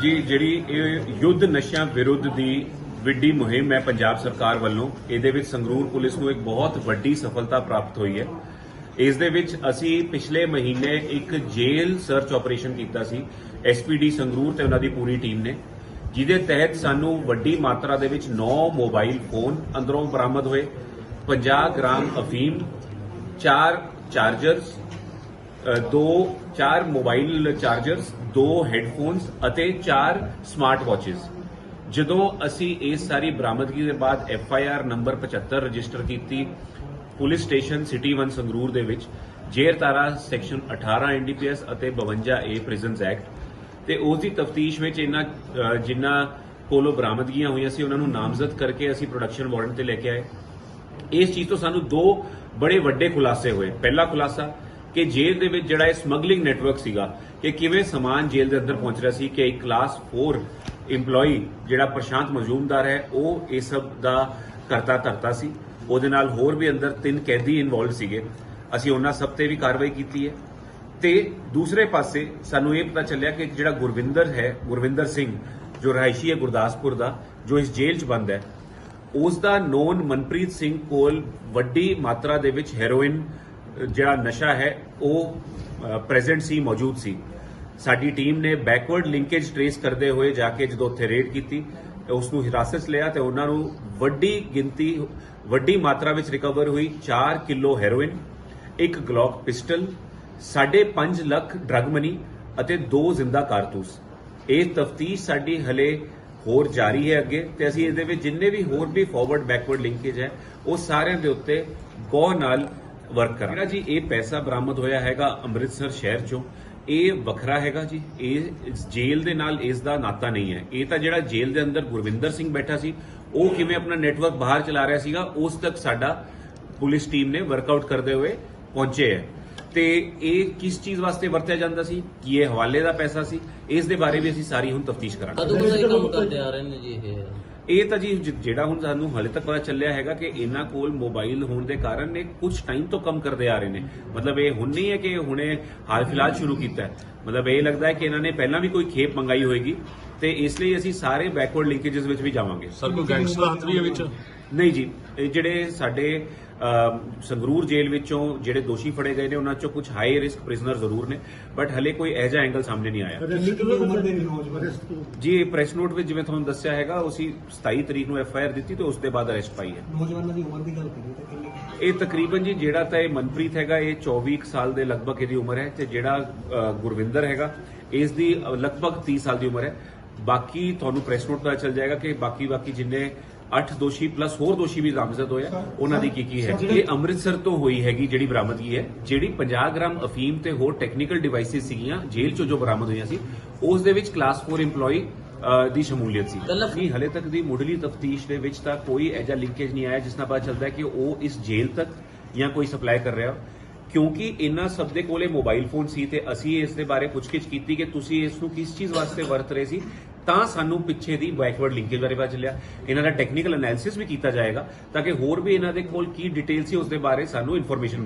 ਜੀ, ਜਿਹੜੀ ਇਹ ਯੁੱਧ ਨਸ਼ਿਆਂ ਵਿਰੁੱਧ ਦੀ ਵਿੱਢੀ ਮੁਹਿੰਮ ਹੈ ਪੰਜਾਬ ਸਰਕਾਰ ਵੱਲੋਂ, ਇਹਦੇ ਵਿੱਚ ਸੰਗਰੂਰ ਪੁਲਿਸ ਨੂੰ ਇੱਕ ਬਹੁਤ ਵੱਡੀ ਸਫਲਤਾ ਪ੍ਰਾਪਤ ਹੋਈ ਹੈ। ਇਸ ਦੇ ਵਿੱਚ ਅਸੀਂ ਪਿਛਲੇ ਮਹੀਨੇ ਇੱਕ ਜੇਲ੍ਹ ਸਰਚ ਆਪਰੇਸ਼ਨ ਕੀਤਾ ਸੀ। ਐਸਪੀਡੀ ਸੰਗਰੂਰ ਤੇ ਉਹਨਾਂ ਦੀ ਪੂਰੀ ਟੀਮ ਨੇ। ਜਿਹਦੇ ਤਹਿਤ ਸਾਨੂੰ ਵੱਡੀ ਮਾਤਰਾ ਦੇ ਵਿੱਚ 9 ਮੋਬਾਈਲ ਫੋਨ ਅੰਦਰੋਂ ਬਰਾਮਦ ਹੋਏ। 50 ਗ੍ਰਾਮ ਅਫੀਮ 4 ਚਾਰਜਰਸ ਦੋ, ਚਾਰ ਮੋਬਾਈਲ ਚਾਰਜਰਸ ਦੋ ਹੈੱਡਫੋਨਸ ਅਤੇ ਚਾਰ ਸਮਾਰਟ ਵਾਚਸ ਜਦੋਂ ਅਸੀਂ ਇਸ ਸਾਰੀ ਬਰਾਮਦਗੀ ਦੇ ਬਾਅਦ F I R number 75 register ਕੀਤੀ, ਪੁਲਿਸ ਸਟੇਸ਼ਨ ਸਿਟੀ 1 ਸੰਗਰੂਰ ਦੇ ਵਿੱਚ, ਜੇਰ ਤਾਰਾ ਸੈਕਸ਼ਨ 18 ਐਨਡੀਪੀਐਸ ਅਤੇ 52 ਏ ਪ੍ਰਿਜ਼ਨਸ ਐਕਟ ਤੇ ਉਸ ਦੀ ਤਫਤੀਸ਼ ਵਿੱਚ ਇਹਨਾਂ ਜਿਨ੍ਹਾਂ ਕੋਲੋਂ ਬਰਾਮਦਗੀਆਂ ਹੋਈਆਂ ਸੀ, ਉਹਨਾਂ ਨੂੰ ਨਾਮਜ਼ਦ ਕਰਕੇ ਅਸੀਂ ਪ੍ਰੋਡਕਸ਼ਨ ਵਾਰੰਟ ਤੇ ਲੈ ਕੇ ਆਏ। ਇਸ ਚੀਜ਼ ਤੋਂ ਸਾਨੂੰ ਦੋ ਬੜੇ ਵੱਡੇ ਖੁਲਾਸੇ ਹੋਏ। ਪਹਿਲਾ ਖੁਲਾਸਾ ਕਿ ਜੇਲ੍ਹ ਦੇ ਵਿੱਚ ਜਿਹੜਾ ਇਹ ਸਮਗਲਿੰਗ ਨੈਟਵਰਕ ਸੀਗਾ ਕਿ ਕਿਵੇਂ ਸਮਾਨ ਜੇਲ੍ਹ ਦੇ ਅੰਦਰ ਪਹੁੰਚ ਰਿਹਾ ਸੀ ਕਿ ਇੱਕ ਕਲਾਸ 4 EMPLOYE ਜਿਹੜਾ ਪ੍ਰਸ਼ਾਂਤ ਮਜ਼ੂਮਦਾਰ ਹੈ, ਉਹ ਇਹ ਸਭ ਦਾ ਕਰਤਾ ਧਰਤਾ ਸੀ। ਉਹਦੇ ਨਾਲ ਹੋਰ ਵੀ ਅੰਦਰ ਤਿੰਨ ਕੈਦੀ ਇਨਵੋਲਵ ਸੀਗੇ। ਅਸੀਂ ਉਹਨਾਂ ਸਭ ਤੇ ਵੀ ਕਾਰਵਾਈ ਕੀਤੀ ਹੈ। ਤੇ ਦੂਸਰੇ ਪਾਸੇ ਸਾਨੂੰ ਇਹ ਪਤਾ ਚੱਲਿਆ ਕਿ ਜਿਹੜਾ ਗੁਰਵਿੰਦਰ ਹੈ, ਗੁਰਵਿੰਦਰ ਸਿੰਘ, ਜੋ ਰਹਾਇਸ਼ੀ ਹੈ ਗੁਰਦਾਸਪੁਰ ਦਾ, ਜੋ ਇਸ ਜੇਲ੍ਹ 'ਚ ਬੰਦ ਹੈ ਉਸ ਦਾ ਨੋਨ ਮਨਪ੍ਰੀਤ ਸਿੰਘ ਕੋਲ ਵੱਡੀ ਮਾਤਰਾ ਦੇ ਵਿੱਚ ਹੈਰੋਇਨ ਜਿਹੜਾ ਨਸ਼ਾ ਹੈ, ਉਹ ਪ੍ਰੈਜ਼ੈਂਟ ਸੀ, ਮੌਜੂਦ ਸੀ। ਸਾਡੀ ਟੀਮ ਨੇ ਬੈਕਵਰਡ ਲਿੰਕੇਜ ਟਰੇਸ ਕਰਦੇ ਹੋਏ ਜਾ ਕੇ ਜਦੋਂ ਉੱਥੇ ਰੇਡ ਕੀਤੀ, ਤੇ ਉਸ ਨੂੰ ਹਿਰਾਸਤ ਲਿਆ ਤੇ ਉਹਨਾਂ ਨੂੰ ਵੱਡੀ ਗਿਣਤੀ, ਵੱਡੀ ਮਾਤਰਾ ਵਿੱਚ ਰਿਕਵਰ ਹੋਈ 4 ਕਿਲੋ ਹੈਰੋਇਨ ਇੱਕ Glock pistol 5.5 lakh drug money ਅਤੇ ਦੋ ਜ਼ਿੰਦਾ ਕਾਰਤੂਸ। ਇਹ ਤਫਤੀਸ਼ ਸਾਡੀ ਹਲੇ ਹੋਰ ਜਾਰੀ ਹੈ ਅੱਗੇ ਤੇ ਅਸੀਂ ਇਹਦੇ ਵਿੱਚ ਜਿੰਨੇ ਵੀ ਹੋਰ ਵੀ ਫਾਰਵਰਡ ਬੈਕਵਰਡ ਲਿੰਕੇਜ ਹੈ, ਉਹ ਸਾਰਿਆਂ ਦੇ ਉੱਤੇ ਗੌਰ ਨਾਲ ਵਰਕ ਕਰਾਂਗੇ। ਜਿਹੜਾ ਜੀ, ਇਹ ਪੈਸਾ ਬਰਾਮਦ ਹੋਇਆ ਹੈਗਾ ਅੰਮ੍ਰਿਤਸਰ ਸ਼ਹਿਰ ਚੋਂ। ਇਹ ਵੱਖਰਾ ਹੈਗਾ ਜੀ। ਇਹ ਜੇਲ੍ਹ ਦੇ ਨਾਲ ਇਸ ਦਾ ਨਾਤਾ ਨਹੀਂ ਹੈ। ਇਹ ਤਾਂ ਜਿਹੜਾ ਜੇਲ੍ਹ ਦੇ ਅੰਦਰ ਗੁਰਵਿੰਦਰ ਸਿੰਘ ਬੈਠਾ ਸੀ, ਉਹ ਕਿਵੇਂ ਆਪਣਾ ਨੈਟਵਰਕ ਬਾਹਰ ਚਲਾ ਰਿਹਾ ਸੀਗਾ, ਉਸ ਤੱਕ ਸਾਡਾ ਪੁਲਿਸ ਟੀਮ ਨੇ ਵਰਕਆਊਟ ਕਰਦੇ ਹੋਏ ਪਹੁੰਚੇ ਹੈ। ਤੇ ਇਹ ਕਿਸ ਚੀਜ਼ ਵਾਸਤੇ ਵਰਤਿਆ ਜਾਂਦਾ ਸੀ? ਕੀ ਇਹ ਹਵਾਲੇ ਦਾ ਪੈਸਾ ਸੀ? ਇਸ ਦੇ ਬਾਰੇ ਵੀ ਅਸੀਂ ਸਾਰੀ ਹੁਣ ਤਫਤੀਸ਼ ਕਰਾਂਗੇ। ਕਦੋਂ ਇਹ ਕੰਮ ਕਰਦੇ ਆ ਰਹੇ ਨੇ ਜੀ ਇਹ? ਇਹ ਤਾਂ ਜੀ ਜ- ਜਿਹੜਾ ਹੁਣ ਸਾਨੂੰ ਹਾਲੇ ਤੱਕ ਪਤਾ ਚੱਲਿਆ ਹੈਗਾ ਕਿ ਇਹਨਾਂ ਕੋਲ ਮੋਬਾਈਲ ਹੋਣ ਦੇ ਕਾਰਨ ਇਹ ਕੁਝ ਟਾਈਮ ਤੋਂ ਕੰਮ ਕਰਦੇ ਆ ਰਹੇ ਨੇ। ਮਤਲਬ ਇਹ ਹੁਣ ਨਹੀਂ ਹੈ ਕਿ ਹੁਣੇ ਹਾਲ ਫਿਲਹਾਲ ਸ਼ੁਰੂ ਕੀਤਾ ਹੈ। ਮਤਲਬ ਇਹ ਲੱਗਦਾ ਹੈ ਕਿ ਇਹਨਾਂ ਨੇ ਪਹਿਲਾਂ ਵੀ ਕੋਈ ਖੇਪ ਮੰਗਾਈ ਹੋਏਗੀ ਤੇ ਇਸ ਲਈ ਅਸੀਂ ਸਾਰੇ ਬੈਕਵਰਡ ਲਿੰਕੇजेस ਵਿੱਚ ਵੀ ਜਾਵਾਂਗੇ। ਸਰ ਕੋਈ ਗੈਂਗਸਟਰ ਹੱਥ ਵੀ ਹੈ ਵਿੱਚ? ਨਹੀਂ ਜੀ ਇਹ ਜਿਹੜੇ ਸਾਡੇ ਸੰਗਰੂਰ ਜੇਲ੍ਹ ਵਿੱਚੋਂ ਜਿਹੜੇ ਦੋਸ਼ੀ ਫੜੇ ਗਏ ਨੇ ਉਹਨਾਂ ਚੋਂ ਕੁਝ ਹਾਈ ਰਿਸਕ ਪ੍ਰਿਜ਼ਨਰ ਜ਼ਰੂਰ ਨੇ ਬਟ ਹਲੇ ਕੋਈ ਇਹੋ ਜਿਹਾ ਐਂਗਲ ਸਾਹਮਣੇ ਨਹੀਂ ਆਇਆ। ਜੀ ਇਹ ਪ੍ਰੈਸ ਨੋਟ ਵਿੱਚ ਜਿਵੇਂ ਤੁਹਾਨੂੰ ਦੱਸਿਆ ਹੈਗਾ ਅਸੀਂ 27 ਤਰੀਕ ਨੂੰ ਐਫ ਆਈ ਆਰ ਦਿੱਤੀ ਤੇ ਉਸ ਦੇ ਬਾਅਦ ਅਰੈਸਟ ਪਾਈ ਹੈ। ਨੌਜਵਾਨਾਂ ਦੀ ਉਮਰ ਦੀ ਗੱਲ ਕਰੀਏ ਤਾਂ ਕਿੰਨੀ? ਇਹ ਤਕਰੀਬਨ ਜੀ ਜਿਹੜਾ ਤਾਂ ਇਹ ਮਨਪ੍ਰੀਤ ਹੈਗਾ ਇਹ 24 ਕੁ ਸਾਲ ਦੇ ਲਗਭਗ ਇਹਦੀ ਉਮਰ ਹੈ ਤੇ ਜਿਹੜਾ ਅ, ਗੁਰਵਿੰਦਰ ਹੈਗਾ। ਇਸ ਦੀ ਲਗਭਗ 30 ਸਾਲ ਦੀ ਉਮਰ ਹੈ। ਬਾਕੀ ਤੁਹਾਨੂੰ ਪ੍ਰੈਸ ਨੋਟ ਪਤਾ ਚੱਲ ਜਾਏਗਾ ਕਿ ਬਾਕੀ ਬਾਕੀ ਜਿੰਨੇ 8 ਦੋਸ਼ੀ ਪਲੱਸ ਹੋਰ ਦੋਸ਼ੀ ਵੀ ਨਾਮਜ਼ਦ ਹੋਏ ਆ ਉਹਨਾਂ ਦੀ ਕੀ ਕੀ ਹੈ। ਇਹ ਅੰਮ੍ਰਿਤਸਰ ਤੋਂ ਹੋਈ ਹੈਗੀ ਜਿਹੜੀ ਬਰਾਮਦਗੀ ਹੈ ਜਿਹੜੀ 50 ਗ੍ਰਾਮ ਅਫੀਮ ਤੇ ਹੋਰ ਟੈਕਨੀਕਲ ਡਿਵਾਈਸਿਸ ਸੀਗੀਆਂ ਜੇਲ੍ਹ ਚੋਂ ਜੋ ਬਰਾਮਦ ਹੋਈਆਂ ਸੀ ਉਸ ਦੇ ਵਿੱਚ ਕਲਾਸ 4 EMPLOYE ਦੀ ਸ਼ਮੂਲੀਅਤ ਸੀ। ਨਹੀਂ ਹਲੇ ਤੱਕ ਦੀ ਮੁੱਢਲੀ ਤਫਤੀਸ਼ ਦੇ ਵਿੱਚ ਤਾਂ ਕੋਈ ਐਜਾ ਲਿੰਕੇਜ ਨਹੀਂ ਆਇਆ ਜਿਸ ਨਾਲ ਪਤਾ ਚੱਲਦਾ ਹੈ ਕਿ ਉਹ ਇਸ ਜੇਲ੍ਹ ਤੱਕ ਜਾਂ ਕੋਈ ਸਪਲਾਈ ਕਰ ਰਿਹਾ। ਕਿਉਂਕਿ ਇਹਨਾਂ ਸਭ ਦੇ ਕੋਲੇ ਮੋਬਾਈਲ ਫੋਨ ਸੀ ਤੇ ਅਸੀਂ ਇਸ ਦੇ ਬਾਰੇ ਪੁੱਛਗਿੱਛ ਕੀਤੀ ਕਿ ਤੁਸੀਂ ਇਸ ਨੂੰ ਕਿਸ ਚੀਜ਼ ਵਾਸਤੇ ਵਰਤ ਰਹੇ ਸੀ, ਤਾਂ ਸਾਨੂੰ ਪਿੱਛੇ ਦੀ ਬੈਕਵਰਡ ਲਿੰਕੇਜ ਬਾਰੇ ਪਤਾ ਚੱਲਿਆ। ਇਹਨਾਂ ਦਾ ਟੈਕਨੀਕਲ ਐਨਾਲਿਸਿਸ ਵੀ ਕੀਤਾ ਜਾਏਗਾ, ਤਾਂ ਕਿ ਹੋਰ ਵੀ ਇਹਨਾਂ ਦੇ ਕੋਲ ਕੀ ਡਿਟੇਲ ਸੀ, ਉਸ ਦੇ ਬਾਰੇ ਸਾਨੂੰ ਇਨਫੋਰਮੇਸ਼ਨ